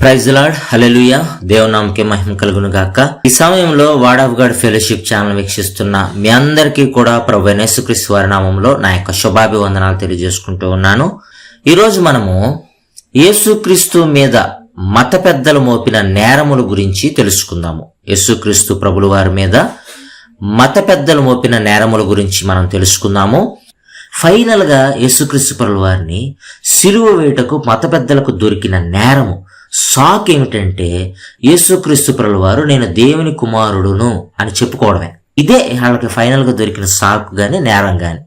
Praise lord hallelujah దేవనామకే మహిమ కలుగును గాక ఈ సమయంలో word of god fellowship channel వీక్షిస్తున్న మీ అందరికీ కూడా ప్రభు యేసుక్రీస్తు వారి నామంలో నా యొక్క శుభాభివందనాలు తెలియజేసుకుంటూ ఉన్నాను. ఈరోజు మనము యేసుక్రీస్తు మీద మత పెద్దలు మోపిన నేరముల గురించి తెలుసుకుందాము. యేసుక్రీస్తు ప్రభుల వారి మీద మత పెద్దలు మోపిన నేరముల గురించి మనం తెలుసుకుందాము. ఫైనల్గా యేసుక్రీస్తు పరుల వారిని సిలువ వేటకు మత పెద్దలకు దొరికిన నేరము సాక్ ఏమిటంటే యేసుక్రీస్తు ప్రభుల వారు నేను దేవుని కుమారుడును అని చెప్పుకోవడమే. ఇదే వాళ్ళకి ఫైనల్గా దొరికిన షాక్ గాని నేరం గాని.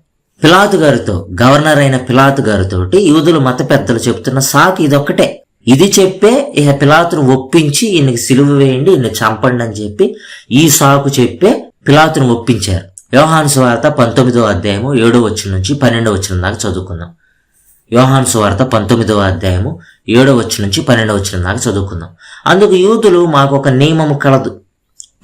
పిలాతు గారితో గవర్నర్ అయిన పిలాతు గారితోటి యూదులు మత పెద్దలు చెప్తున్న సాకు ఇదొక్కటే. ఇది చెప్పే ఇక పిలాతును ఒప్పించి ఈయనకి సిలువ వేయండి ఈయన చంపండి అని చెప్పి ఈ సాకు చెప్పే పిలాతును ఒప్పించారు. వ్యవహాన్ స్వార్త పంతొమ్మిదో అధ్యాయము ఏడో వచ్చిన నుంచి పన్నెండో వచ్చిన దాకా చదువుకుందాం. యోహాను సువార్త పంతొమ్మిదవ అధ్యాయము ఏడవ వచ్చి నుంచి పన్నెండవ వచ్చిన దాకా చదువుకుందాం. అందుకు యూదులు మాకు ఒక నియమము కలదు.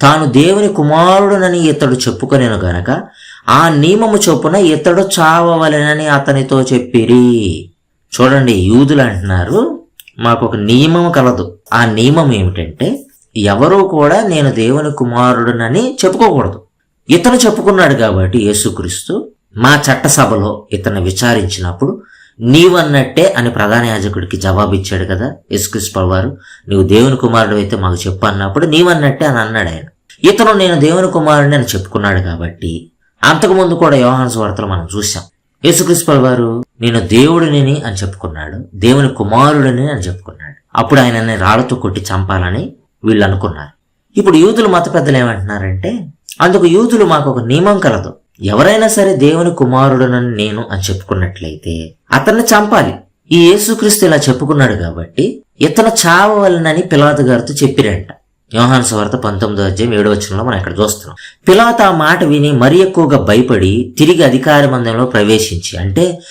తాను దేవుని కుమారుడునని ఇతడు చెప్పుకొనేను గనక ఆ నియమము చొప్పున ఇతడు చావవలెనని అతనితో చెప్పిరి. చూడండి యూదులు అంటున్నారు మాకు ఒక నియమం కలదు. ఆ నియమం ఏమిటంటే ఎవరూ కూడా నేను దేవుని కుమారుడునని చెప్పుకోకూడదు. ఇతను చెప్పుకున్నాడు కాబట్టి యేసుక్రీస్తు మా చట్టసభలో ఇతను విచారించినప్పుడు నీవన్నట్టే అని ప్రధాన యాజకుడికి జవాబు ఇచ్చాడు కదా ఎస్క్రిస్ పర్వారు నువ్వు దేవుని కుమారుడు అయితే మాకు చెప్పు అన్నప్పుడు నీవన్నట్టే అని అన్నాడు ఆయన. ఇతను నేను దేవుని కుమారుడిని అని చెప్పుకున్నాడు కాబట్టి అంతకుముందు కూడా యోహాన్స్ వార్తలు మనం చూసాం యేసుక్రీస్తు వారు నేను దేవుడిని అని చెప్పుకున్నాడు దేవుని కుమారుడిని అని చెప్పుకున్నాడు. అప్పుడు ఆయనని రాళ్ళతో కొట్టి చంపాలని వీళ్ళు అనుకున్నారు. ఇప్పుడు యూదులు మత పెద్దలు ఏమంటున్నారంటే అందుకు యూదులు మాకు ఒక నియమం కలదు. ఎవరైనా సరే దేవుని కుమారుడునని నేను అని చెప్పుకున్నట్లయితే అతన్ని చంపాలి. ఈ యేసుక్రీస్తు ఇలా చెప్పుకున్నాడు కాబట్టి ఇతను చావవలనని పిలాతు గారితో చెప్పిరంట. యోహాన్ సువార్త పంతొమ్మిదో అధ్యాయం ఏడో వచనంలో మనం ఇక్కడ చూస్తున్నాం. పిలాత్ ఆ మాట విని మరీ ఎక్కువగా భయపడి తిరిగి అధికార మందంలో ప్రవేశించి అంటే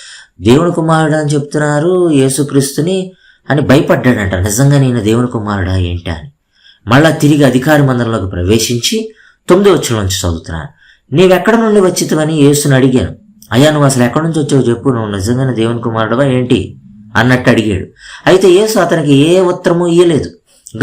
దేవుని కుమారుడు అని చెప్తున్నారు యేసుక్రీస్తుని అని భయపడ్డాడంట. నిజంగా నేను దేవుని కుమారుడా ఏంటి అని. మళ్ళా తిరిగి అధికార మందంలోకి ప్రవేశించి తొమ్మిదో వచ్చిన నుంచి చదువుతున్నాను. నీవెక్కడ నుండి వచ్చితవని యేసుని అడిగాను. అయ్యా నువ్వు అసలు ఎక్కడి నుంచి వచ్చావు చెప్పు. నువ్వు నిజంగానే దేవుని కుమారుడవా? ఏంటి? అన్నట్టు అడిగాడు. అయితే యేసు అతనికి ఏ ఉత్తరము ఇయ్యలేదు.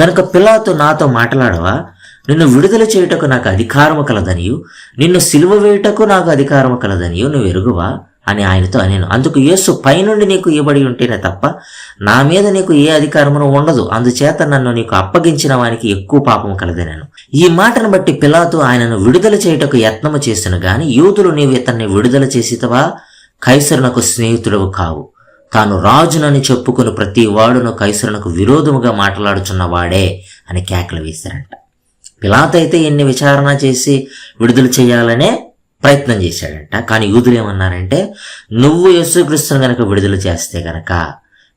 గనుక పిల్లలతో నాతో మాట్లాడవా? నిన్ను విడుదల చేయుటకు నాకు అధికారము కలదనియు. నిన్ను సిలువ వేయుటకు నాకు అధికారము కలదనియు. నువ్వు ఎరుగువా? అని ఆయనతో అనేను అందుకు యేసు పైనుండి నీకు ఇవ్వబడి ఉంటేనే తప్ప నా మీద నీకు ఏ అధికారమును ఉండదు. అందుచేత నన్ను నీకు అప్పగించిన వానికి ఎక్కువ పాపం కలదనేను. ఈ మాటను బట్టి పిలాతు ఆయనను విడుదల చేయుటకు యత్నము చేసిన గాని యూదులు నీవు ఇతన్ని విడుదల చేసితవా? కైసరునకు స్నేహితుడవు కావు. తాను రాజునని చెప్పుకుని ప్రతి వాడును కైసరునకు విరోధముగా మాట్లాడుచున్న వాడే అని కేకలు వేశారంట. పిలాత్ అయితే ఎన్ని విచారణ చేసి విడుదల చేయాలనే ప్రయత్నం చేశాడంట. కానీ యూదులు ఏమన్నారంటే నువ్వు యేసుక్రీస్తును గనక విడుదల చేస్తే గనక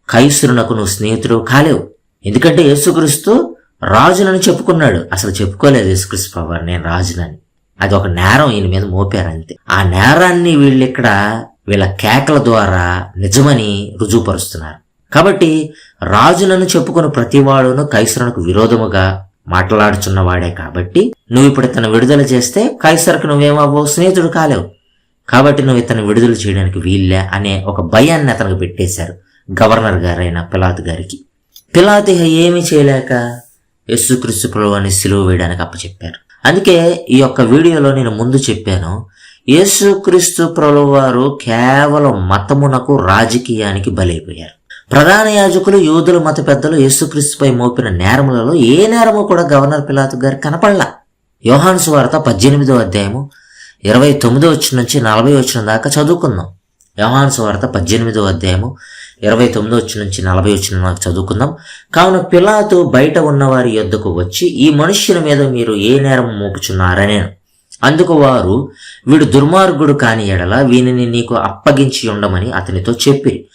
కైసురునకు నువ్వు స్నేహితుడు కాలేవు. ఎందుకంటే యేసుక్రీస్తు రాజునని చెప్పుకున్నాడు. అసలు చెప్పుకోలేదు యేసుక్రీస్తు పవర్ నేను రాజునని. అది ఒక నేరం ఈయన మీద మోపారు అంతే. ఆ నేరాన్ని వీళ్ళు ఇక్కడ వీళ్ళ కేకల ద్వారా నిజమని రుజువుపరుస్తున్నారు. కాబట్టి రాజులను చెప్పుకుని ప్రతివాడును కైసరునకు విరోధముగా మాట్లాడుచున్నవాడే కాబట్టి నువ్వు ఇప్పుడు ఇతను విడుదల చేస్తే కైసరకు నువ్వేమవ్వవు స్నేహితుడు కాలేవు. కాబట్టి నువ్వు ఇతను విడుదల చేయడానికి వీళ్ళే అనే ఒక భయాన్ని అతనికి పెట్టేశారు గవర్నర్ గారైన పిలాత్ గారికి. పిలాత్ ఇహ ఏమీ చేయలేక యేసుక్రీస్తు ప్రభువాన్ని సిలువ వేయడానికి అప్పచెప్పారు. అందుకే ఈ యొక్క వీడియోలో నేను ముందు చెప్పాను యేసుక్రీస్తు ప్రభువారు వారు కేవలం మతమునకు రాజకీయానికి బలైపోయారు. ప్రధాన యాజకులు యూదుల మత పెద్దలు యేసుక్రీస్తుపై మోపిన నేరములలో ఏ నేరము కూడా గవర్నర్ పిలాతు గారు కనపడలా. యోహాన్స్ వార్త పద్దెనిమిదో అధ్యాయము ఇరవై తొమ్మిదో వచ్చిన నుంచి నలభై వచ్చిన దాకా చదువుకుందాం. యోహాన్స్ వార్త పద్దెనిమిదో అధ్యాయము ఇరవై తొమ్మిదో వచ్చి నుంచి నలభై వచ్చిన దాకా చదువుకుందాం. కావున పిలాతు బయట ఉన్నవారి యొద్దకు వచ్చి ఈ మనుష్యుల మీద మీరు ఏ నేరం మోపుచున్నారనే? అందుకు వారు వీడు దుర్మార్గుడు కాని ఎడల వీనిని నీకు అప్పగించి ఉండమని అతనితో చెప్పిరి.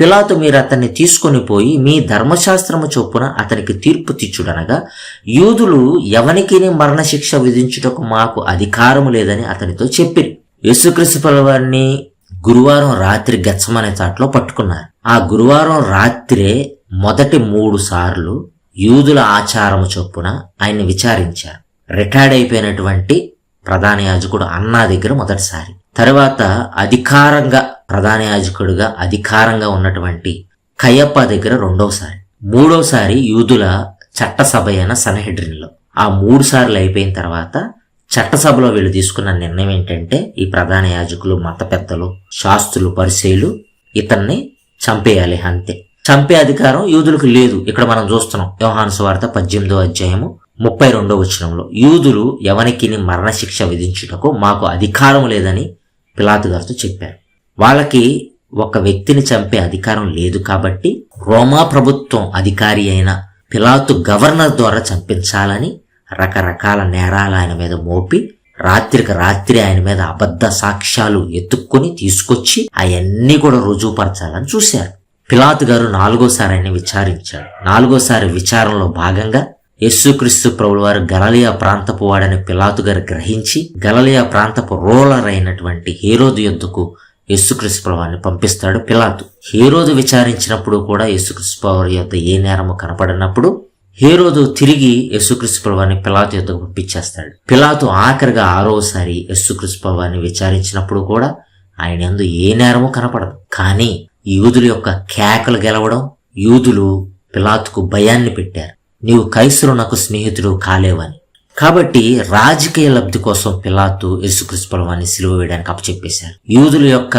పిలాతు మీరు అతన్ని తీసుకొని పోయి మీ ధర్మశాస్త్రము చొప్పున అతనికి తీర్పు తీర్చుడనగా యూదులు ఎవనికి మరణశిక్ష విధించుటకు మాకు అధికారము లేదని అతనితో చెప్పిరి. యేసుక్రీస్తు వారిని గురువారం రాత్రి గచ్చమనే చాట్లో పట్టుకున్నారు. ఆ గురువారం రాత్రే మొదటి మూడు సార్లు యూదుల ఆచారము చొప్పున ఆయన్ని విచారించారు. రిటైర్డ్ అయిపోయినటువంటి ప్రధాన యాజకుడు అన్నా దగ్గర మొదటిసారి. తర్వాత అధికారంగా ప్రధాన యాజకుడిగా అధికారంగా ఉన్నటువంటి కయ్యప్ప దగ్గర రెండవసారి మూడోసారి యూదుల చట్టసభ అయిన సనహెడ్రిన్లో. ఆ మూడు సార్లు అయిపోయిన తర్వాత చట్టసభలో వీళ్ళు తీసుకున్న నిర్ణయం ఏంటంటే ఈ ప్రధాన యాజకులు మత పెద్దలు శాస్త్రులు పరిశీలు ఇతన్ని చంపేయాలి అంతే. చంపే అధికారం యూదులకు లేదు. ఇక్కడ మనం చూస్తున్నాం యోహాను స్వార్త పద్దెనిమిదో అధ్యాయము ముప్పై రెండో వచనంలో యూదులు ఎవరికి మరణశిక్ష విధించుటకు మాకు అధికారం లేదని పిలాతు గారితో చెప్పారు. వాళ్ళకి ఒక వ్యక్తిని చంపే అధికారం లేదు కాబట్టి రోమా ప్రభుత్వం అధికారి అయిన పిలాతు గవర్నర్ ద్వారా చంపించాలని రకరకాల నేరాలు ఆయన మీద మోపి రాత్రికి రాత్రి ఆయన మీద అబద్ధ సాక్ష్యాలు ఎత్తుక్కొని తీసుకొచ్చి అవన్నీ కూడా రుజువుపరచాలని చూశారు. పిలాతు గారు నాలుగోసారి ఆయన విచారించాడు నాలుగోసారి విచారణలో భాగంగా యేసుక్రీస్తు ప్రభుల వారు గలలియా ప్రాంతపు వాడని పిలాతు గారు గ్రహించి గలలియా ప్రాంతపు రోలర్ అయినటువంటి హేరోదు యుద్ధకు యేసుక్రీస్తు ప్రభువాన్ని పంపిస్తాడు పిలాతు. హీరోదు విచారించినప్పుడు కూడా యేసుక్రీస్తు ప్రభు యొక్క ఏ నేరము కనపడినప్పుడు హేరోదు తిరిగి యేసుక్రీస్తు ప్రభాని పిలాతు యొద్దకు పంపించేస్తాడు. పిలాతు ఆఖరిగా ఆరోసారి యేసుక్రీస్తు ప్రభాని విచారించినప్పుడు కూడా ఆయన ఎందు ఏ నేరము కనపడదు. కానీ యూదుల యొక్క కేకలు గెలవడం యూదులు పిలాతుకు భయాన్ని పెట్టారు. నీవు కైసరునకు స్నేహితుడు కాలేవని. కాబట్టి రాజకీయ లబ్ధి కోసం పిలాతు యేసుక్రీస్తు ప్రభువాన్ని సిలువ వేయడానికి అప్పచెప్పేశారు. యూదుల యొక్క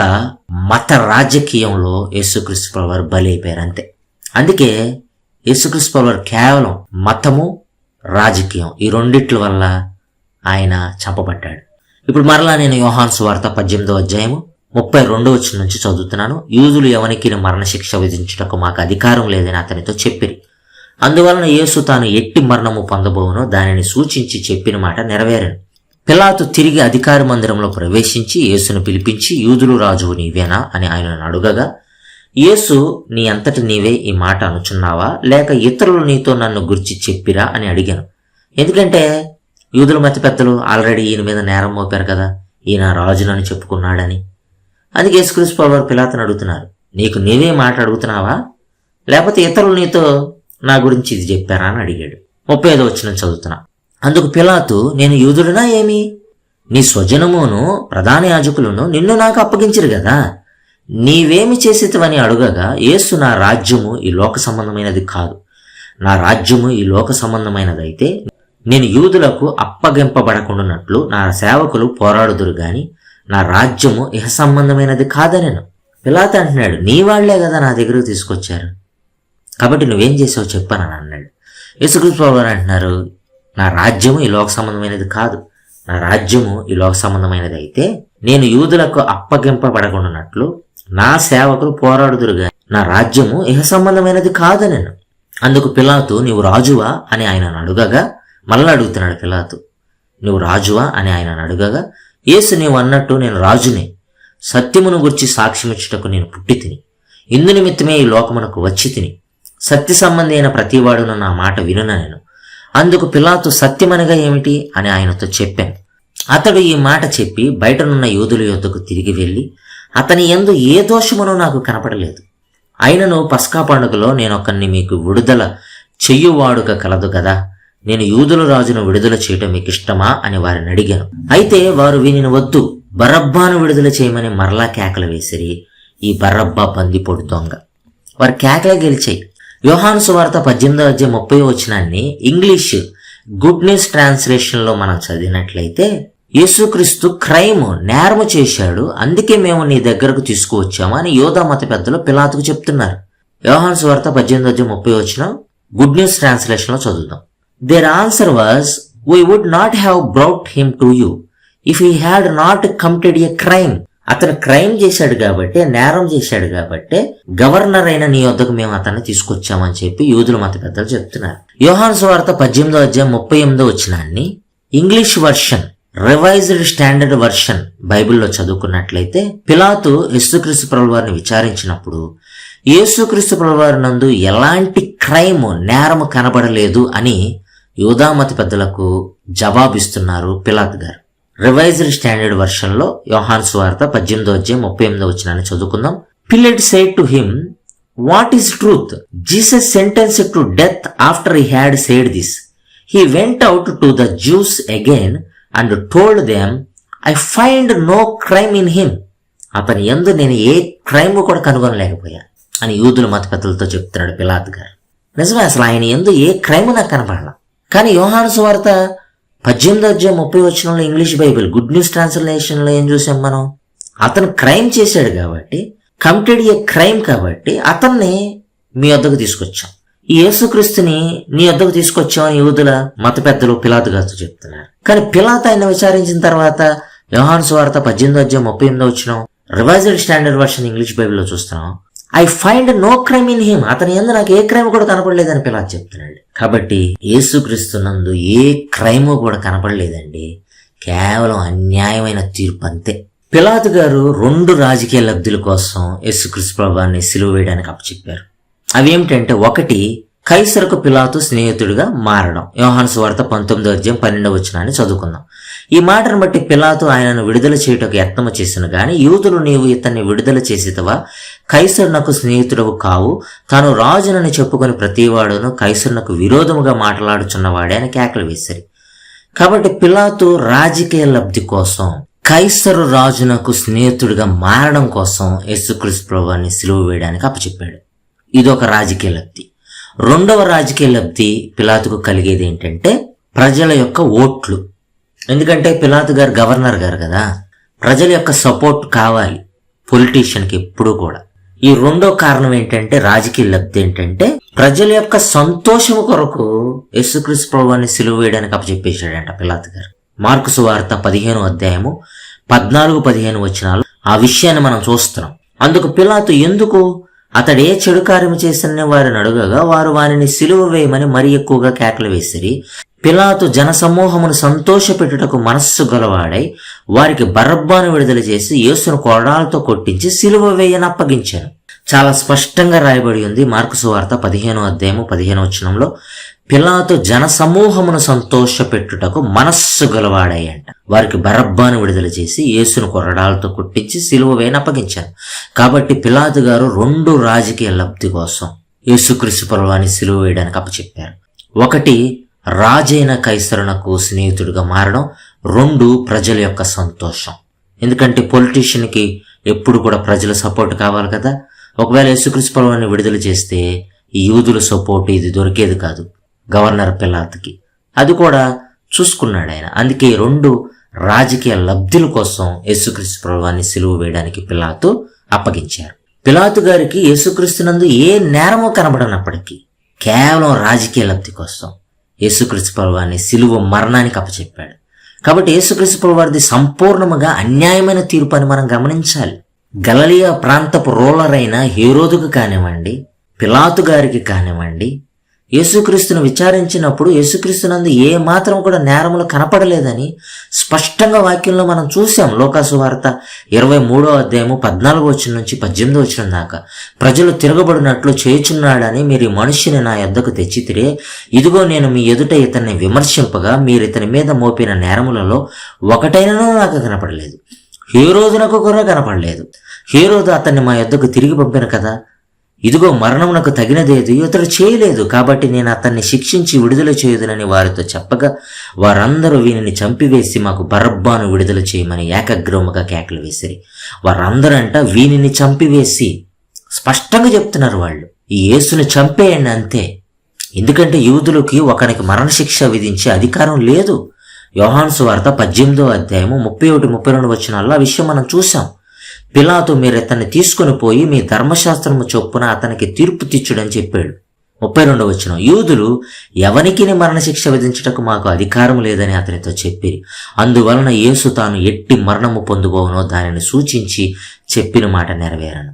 మత రాజకీయంలో యేసుక్రీస్తు బలి బలైపోయారు అంతే. అందుకే యేసుక్రీస్తు ప్రభువారు కేవలం మతము రాజకీయం ఈ రెండిట్ల వల్ల ఆయన చంపబడ్డాడు. ఇప్పుడు మరలా నేను యోహాన్ సువార్త పద్దెనిమిదో అధ్యాయము ముప్పై రెండో వచ్చిన నుంచి చదువుతున్నాను. యూదులు ఎవనికి మరణశిక్ష విధించుటకు మాకు అధికారం లేదని అతనితో చెప్పిరి. అందువలన యేసు తాను ఎట్టి మరణము పొందబోవునో దానిని సూచించి చెప్పిన మాట నెరవేరను. పిలాతు తిరిగి అధికార మందిరంలో ప్రవేశించి యేసును పిలిపించి యూదులు రాజువు నీవేనా? అని ఆయనను అడుగగా యేసు నీ అంతటి నీవే ఈ మాట అనుచున్నావా? లేక ఇతరులు నీతో నన్ను గురించి చెప్పిరా? అని అడిగాను. ఎందుకంటే యూదుల మత పెద్దలు ఆల్రెడీ ఈయన మీద నేరం మోపారు కదా ఈయన రాజునని చెప్పుకున్నాడని. అందుకే యేసుక్రీస్ పవర్ పిలాతను అడుగుతున్నారు నీకు నీవే మాట అడుగుతున్నావా? లేకపోతే ఇతరులు నీతో నా గురించి ఇది చెప్పారా? అని అడిగాడు. ముప్పై ఐదో వచ్చిన చదువుతున్నా. అందుకు పిలాతు నేను యూదుడినా ఏమి? నీ స్వజనమును ప్రధాన యాజకులను నిన్ను నాకు అప్పగించరు కదా. నీవేమి చేసేతవని అడుగగా యేసు నా రాజ్యము ఈ లోక సంబంధమైనది కాదు. నా రాజ్యము ఈ లోక సంబంధమైనదైతే నేను యూదులకు అప్పగింపబడకుండానట్లు నా సేవకులు పోరాడుదురు గాని నా రాజ్యము ఇహ సంబంధమైనది కాదనెను. పిలాత అంటున్నాడు నీ వాళ్ళే కదా నా దగ్గరకు తీసుకొచ్చారు. కాబట్టి నువ్వేం చేసావు చెప్పానని అన్నాడు. యేసుకృష్ణ అంటున్నారు నా రాజ్యము ఈ లోక సంబంధమైనది కాదు. నా రాజ్యము ఈ లోక సంబంధమైనది అయితే నేను యూదులకు అప్పగింపబడకుండానట్లు నా సేవకులు పోరాడుదురుగా నా రాజ్యము ఇహ సంబంధమైనది కాదు నేను. అందుకు పిలాతు నీవు రాజువా? అని ఆయన అడుగగా మళ్ళీ అడుగుతున్నాడు పిలాతు నువ్వు రాజువా? అని ఆయన అడుగగా యేసు నీవు అన్నట్టు నేను రాజునే. సత్యమును గురించి సాక్ష్యమిచ్చుటకు నేను పుట్టి తిని ఇందు నిమిత్తమే ఈ లోకమునకు వచ్చి తిని సత్య సంబంధి అయిన ప్రతివాడును నా మాట వినున నేను. అందుకు పిలాతు సత్యమనగా ఏమిటి? అని ఆయనతో చెప్పాను. అతడు ఈ మాట చెప్పి బయటనున్న యోధుల యొద్దకు తిరిగి వెళ్ళి అతని ఎందు ఏ దోషమునో నాకు కనపడలేదు. అయినను పస్కా పండుగలో నేను ఒకరిని మీకు విడుదల చెయ్యువాడుక కలదు కదా. నేను యూదుల రాజును విడుదల చేయటం మీకు ఇష్టమా అని వారిని అడిగాను. అయితే వారు వీనిని వద్దు బరబ్బాను విడుదల చేయమని మరలా కేకలు వేసిరి. ఈ బరబ్బా పందిపోడు దొంగ. వారి కేకలే గెలిచాయి. యోహాను సువార్త పద్దెనిమిదో అధ్యాయం ముప్పై వచనాన్ని ఇంగ్లీష్ గుడ్ న్యూస్ ట్రాన్స్లేషన్లో మనం చదివినట్లయితే యేసుక్రీస్తు క్రైమ్ నేరము చేశాడు అందుకే మేము నీ దగ్గరకు తీసుకువచ్చాము అని యోధా మత పెద్దలు పిలాతుకు చెప్తున్నారు. యోహాన్స్ వార్త పద్దెనిమిది ముప్పై వచ్చిన గుడ్ న్యూస్ ట్రాన్స్లేషన్లో చదువుదాం. Their answer was we would not have brought him to you if he had not committed a crime అతను క్రైమ్ చేశాడు కాబట్టి నేరం చేశాడు కాబట్టి గవర్నర్ అయిన నీ వద్దకు మేము అతన్ని తీసుకొచ్చామని చెప్పి యూదుల మత పెద్దలు చెప్తున్నారు. యోహాన్ వార్త పద్దెనిమిదో అధ్యాయం ముప్పై ఎనిమిదో వచ్చినాన్ని English version revised standard version బైబిల్లో చదువుకున్నట్లయితే పిలాతు యేసుక్రీస్తు ప్రభు వారిని విచారించినప్పుడు యేసుక్రీస్తు ప్రభువారి నందు ఎలాంటి క్రైమ్ నేరము కనబడలేదు అని యూదామతి పెద్దలకు జవాబిస్తున్నారు పిలాత్ గారు. రివైజ్డ్ స్టాండర్డ్ వర్షన్లో యోహాన్ సువార్త పద్దెనిమిదో అధ్యాయం ముప్పై ఎనిమిదో వచ్చినాన్ని చదువుకుందాం. Pilate said to him what is truth? Jesus sentence to death after he had said this. He went out to the Jews again and told them I find no crime in him అతని ఎందు నేను ఏ crime కూడా కనుగొనలేకపోయా అని యూదుల మత పెద్దలతో చెప్తున్నాడు పిలాత్ గారు. నిజమే అసలు ఆయన ఎందు ఏ క్రైమ్ నాకు కనపడాల. కానీ యోహాను సువార్త పద్దెనిమిది అధ్యాయం ముప్పై వచ్చినంలో ఇంగ్లీష్ బైబిల్ గుడ్ న్యూస్ ట్రాన్స్లేషన్లో ఏం చూసాం మనం? అతను క్రైమ్ చేశాడు కాబట్టి కమిటెడ్ ఏ క్రైమ్ కాబట్టి అతన్ని మీ వద్దకు తీసుకొచ్చాం. ఈ యేసుక్రీస్తుని నీ వద్దకు తీసుకొచ్చామని యూదుల మత పెద్దలు పిలాతు గారితో చెప్తున్నారు. కానీ పిలాత్ ఆయన విచారించిన తర్వాత యోహాన్ స్వార్త పద్దెనిమిది అధ్యాయం ముప్పై ఎనిమిది వచ్చిన రివైజ్డ్ స్టాండర్డ్ వర్షన్ ఇంగ్లీష్ బైబిల్లో చూస్తున్నాం. I find no crime in him. అతని ఎందు నాకు ఏ క్రైమ్ కూడా కనపడలేదని పిలాత్ చెప్తున్నాడు. కాబట్టి యేసుక్రీస్తు నందు ఏ క్రైమ్ కూడా కనపడలేదండి. కేవలం అన్యాయమైన తీర్పు అంతే. పిలాతు గారు రెండు రాజకీయ లబ్ధుల కోసం యేసుక్రీస్తు ప్రభాన్ని సిలువ వేయడానికి అప్పచెప్పారు. అవి ఏమిటంటే ఒకటి కైసరకు పిలాతు స్నేహితుడిగా మారడం. యోహాన్స్ వార్త పంతొమ్మిదో అధ్యాయం పన్నెండవ వచ్చినాన్ని చదువుకుందాం. ఈ మాటను బట్టి పిలాతు ఆయనను విడుదల చేయుటకు యత్నము చేసిన గాని యూదులు నీవు ఇతన్ని విడుదల చేసేతవా? కైసరునకు స్నేహితుడవు కావు. తాను రాజునని చెప్పుకొని ప్రతివాడును కైసరునకు విరోధముగా మాట్లాడుచున్నవాడే అని కేకలు వేశారు కాబట్టి పిలాతు రాజకీయ లబ్ధి కోసం కైసరు రాజునకు స్నేహితుడిగా మారడం కోసం యేసుక్రీస్తు ప్రభాన్ని సిలువ వేయడానికి అప్పచెప్పాడు. ఇది ఒక రాజకీయ లబ్ధి. రెండవ రాజకీయ లబ్ధి పిలాతుకు కలిగేది ఏంటంటే ప్రజల యొక్క ఓట్లు. ఎందుకంటే పిలాతు గారు గవర్నర్ గారు కదా. ప్రజల యొక్క సపోర్ట్ కావాలి పొలిటీషియన్కి ఎప్పుడూ కూడా. ఈ రెండో కారణం ఏంటంటే రాజకీయ లబ్ధి ఏంటంటే ప్రజల యొక్క సంతోషం కొరకు యేసుక్రీస్తు ప్రభువాన్ని సిలువ వేయడానికి అప్పచెప్పేశాడంట పిలాత్ గారు. మార్కు సువార్త పదిహేను అధ్యాయము పద్నాలుగు పదిహేను వచ్చినాలు ఆ విషయాన్ని మనం చూస్తున్నాం. అందుకు పిలాతు ఎందుకు అతడే చెడు కార్యము చేసిన వారిని అడుగగా వారు వారిని సిలువ వేయమని మరి ఎక్కువగా కేకలు వేసిరి. పిలాతు జనసమూహమును సంతోషపెట్టుటకు మనస్సు గలవాడై వారికి బరబ్బాను విడుదల చేసి యేసును కొరడాలతో కొట్టించి సిలువ వేయని అప్పగించాను. చాలా స్పష్టంగా రాయబడి ఉంది మార్కు సువార్త పదిహేను అధ్యాయము పదిహేను వచనంలో. పిలాతు జనసమూహమును సంతోషపెట్టుటకు మనస్సు గలవాడై అంట వారికి బరబ్బాను విడుదల చేసి యేసును కొరడాలతో కుట్టించి సిలువ వేయని అప్పగించారు. కాబట్టి పిలాతు గారు రెండు రాజకీయ లబ్ధి కోసం యేసుక్రీస్తు పర్వాన్ని సిలువ వేయడానికి అప్పచెప్పారు. ఒకటి రాజైన కైసరునకు స్నేహితుడిగా మారడం. రెండు ప్రజల యొక్క సంతోషం. ఎందుకంటే పొలిటీషియన్కి ఎప్పుడు కూడా ప్రజల సపోర్ట్ కావాలి కదా. ఒకవేళ యేసుక్రీస్తు పర్వాన్ని విడుదల చేస్తే ఈ యూదుల సపోర్ట్ ఇది దొరికేది కాదు. గవర్నర్ పిలాత్కి. అది కూడా చూసుకున్నాడు ఆయన అందుకే ఈ రెండు రాజకీయ లబ్ధుల కోసం యేసుక్రీస్తు ప్రభువాన్ని సిలువ వేయడానికి పిలాతు అప్పగించారు. పిలాతు గారికి యేసుక్రీస్తునందు ఏ నేరమో కనబడనప్పటికీ కేవలం రాజకీయ లబ్ధి కోసం యేసుక్రీస్తు ప్రభువాన్ని సిలువ మరణానికి అప్పచెప్పాడు. కాబట్టి యేసుక్రీస్తు ప్రభువారిది సంపూర్ణముగా అన్యాయమైన తీర్పు అని మనం గమనించాలి. గలలియా ప్రాంతపు రూలర్ అయిన హీరోదుకు కానివ్వండి పిలాతు గారికి కానివ్వండి యేసుక్రీస్తును విచారించినప్పుడు యేసుక్రీస్తునందు ఏ మాత్రం కూడా నేరములు కనపడలేదని స్పష్టంగా వాక్యంలో మనం చూసాం. లోకాసు వార్త ఇరవై మూడో అధ్యాయము పద్నాలుగో వచ్చిన నుంచి పద్దెనిమిదో వచ్చిన దాకా. ప్రజలు తిరగబడినట్లు చేయుచున్నాడని మీరు ఈ మనుష్యుని నా యొద్దకు తెచ్చితిరే. ఇదిగో నేను మీ ఎదుట ఇతన్ని విమర్శింపగా మీరు ఇతని మీద మోపిన నేరములలో ఒకటైనను నాకు కనపడలేదు. ఏ రోజునకు కూడా కనపడలేదు. ఏ రోజు అతన్ని మా యొద్దకు తిరిగి పంపిన కదా. ఇదిగో మరణమునకు తగినదేది ఇతడు చేయలేదు. కాబట్టి నేను అతన్ని శిక్షించి విడుదల చేయదునని వారితో చెప్పగా వారందరూ వీనిని చంపివేసి మాకు బరబ్బాను విడుదల చేయమని ఏకగ్రహముగా కేకలు వేసిరి. వారందరంట వీనిని చంపివేసి స్పష్టంగా చెప్తున్నారు వాళ్ళు. ఈ యేసుని చంపేయండి అంతే. ఎందుకంటే యూదులకి ఒకరికి మరణశిక్ష విధించే అధికారం లేదు. యోహాను వార్త పద్దెనిమిదో అధ్యాయము ముప్పై ఒకటి ముప్పై రెండు వచ్చినాల్లో ఆ విషయం మనం చూసాం పిలాతు మీరు ఇతన్ని తీసుకుని పోయి మీ ధర్మశాస్త్రము చొప్పున అతనికి తీర్పు తీర్చుడని చెప్పాడు. ముప్పై రెండవ వచ్చిన యూదులు ఎవనికి మరణశిక్ష విధించటకు మాకు అధికారం లేదని అతనితో చెప్పిరి. అందువలన యేసు తాను ఎట్టి మరణము పొందుబోవనో దానిని సూచించి చెప్పిన మాట నెరవేరను.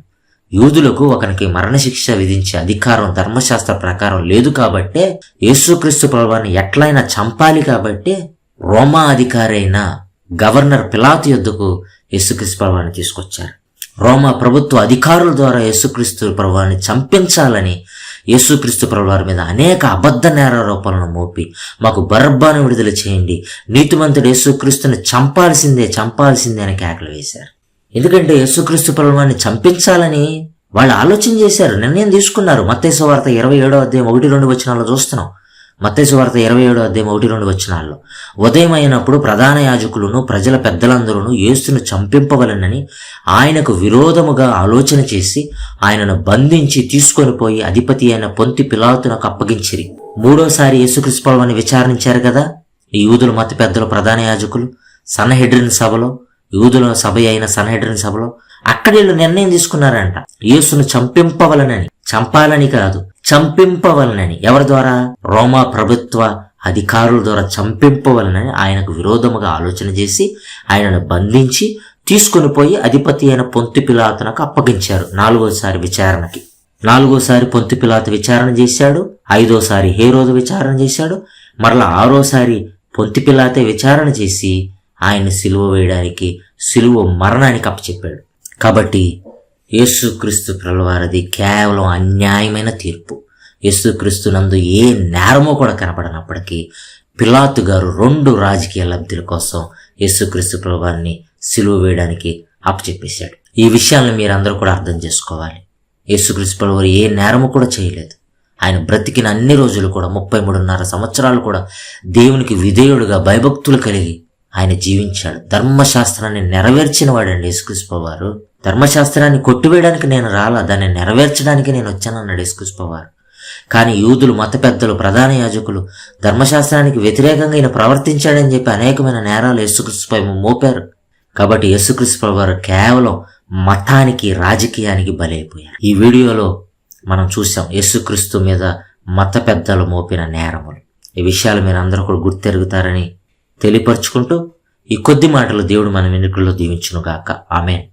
యూదులకు ఒకనికి మరణశిక్ష విధించే అధికారం ధర్మశాస్త్ర ప్రకారం లేదు కాబట్టే యేసుక్రీస్తు ప్రభావాన్ని ఎట్లయినా చంపాలి కాబట్టి రోమా అధికారైన గవర్నర్ పిలాతు యుద్ధకు యేసుక్రీస్తు ప్రభావాన్ని తీసుకొచ్చారు. రోమా ప్రభుత్వ అధికారుల ద్వారా యేసుక్రీస్తు ప్రభావాన్ని చంపించాలని యేసుక్రీస్తు ప్రభువారి మీద అనేక అబద్ధ నేరారోపణలను మోపి మాకు బర్బాను విడుదల చేయండి. నీతిమంతుడు యేసుక్రీస్తుని చంపాల్సిందే చంపాల్సిందే అని కేకలు వేశారు. ఎందుకంటే యేసుక్రీస్తు ప్రభువాన్ని చంపించాలని వాళ్ళు ఆలోచన చేశారు నిర్ణయం తీసుకున్నారు. మత్తేసు వార్త ఇరవై ఏడో అధ్యాయం ఒకటి రెండు వచనాల్లో చూస్తున్నాం. మత్తయి వార్త ఇరవై ఏడు అధ్యాయం ఒకటి రెండు వచనాల్లో. ఉదయం అయినప్పుడు ప్రధాన యాజకులను ప్రజల పెద్దలందరూ యేసును చంపింపవలనని ఆయనకు విరోధముగా ఆలోచన చేసి ఆయనను బంధించి తీసుకొని పోయి అధిపతి అయిన పొంతి పిలాతునకు అప్పగించిరి. మూడోసారి యేసుక్రీస్తు ప్రభువుని విచారించారు కదా? ఈ యూదుల మత పెద్దలు ప్రధాన యాజకులు సన్నహెడ్రిన్ సభలో యూదుల సభ అయిన సన్నహెడ్రిన్ సభలో అక్కడ వీళ్ళు నిర్ణయం తీసుకున్నారంట. యేసును చంపింపవలనని. చంపాలని కాదు. చంపింపవలనని. ఎవరి ద్వారా? రోమా ప్రభుత్వ అధికారుల ద్వారా చంపింపవలనని ఆయనకు విరోధముగా ఆలోచన చేసి ఆయనను బంధించి తీసుకుని పోయి అధిపతి అయిన పొంతి పిలాతునకు అప్పగించారు నాలుగోసారి విచారణకి. నాలుగోసారి పొంతి పిలాత విచారణ చేశాడు ఐదోసారి హేరోదు విచారణ చేశాడు మరలా ఆరోసారి పొంతి పిలాతే విచారణ చేసి ఆయన సిలువ వేయడానికి సిలువ మరణానికి అప్పచెప్పాడు. కాబట్టి యేసుక్రీస్తు ప్రలవారది కేవలం అన్యాయమైన తీర్పు. యేసుక్రీస్తునందు ఏ నేరమో కూడా కనపడనప్పటికీ పిలాతు గారు రెండు రాజకీయ లబ్ధుల కోసం యేసుక్రీస్తు ప్రభువారిని సిలువ వేయడానికి అప్పచెప్పేశాడు. ఈ విషయాలను మీరందరూ కూడా అర్థం చేసుకోవాలి. యేసుక్రీస్తు ప్రభువారు ఏ నేరము కూడా చేయలేదు. ఆయన బ్రతికిన అన్ని రోజులు కూడా ముప్పై మూడున్నర సంవత్సరాలు కూడా దేవునికి విధేయుడుగా భయభక్తులు కలిగి ఆయన జీవించాడు. ధర్మశాస్త్రాన్ని నెరవేర్చిన వాడండి యేసుక్రీస్తు వారు. ధర్మశాస్త్రాన్ని కొట్టివేయడానికి నేను రాలా దాన్ని నెరవేర్చడానికి నేను వచ్చానన్నాడు యేసుక్రీస్తు కానీ యూదులు మత పెద్దలు ప్రధాన యాజకులు ధర్మశాస్త్రానికి వ్యతిరేకంగా ఈయన ప్రవర్తించాడని చెప్పి అనేకమైన నేరాలు యేసుక్రీస్తుపై మోపారు. కాబట్టి యేసుక్రీస్తు వారు కేవలం మతానికి రాజకీయానికి బలైపోయారు. ఈ వీడియోలో మనం చూసాం యేసుక్రీస్తు మీద మత పెద్దలు మోపిన నేరములు. ఈ విషయాలు మీరు అందరూ కూడా గుర్తెరుగుతారని తెలియపరుచుకుంటూ ఈ కొద్ది మాటలు దేవుడు మన వెనుకల్లో దీవించునుగాక. గాక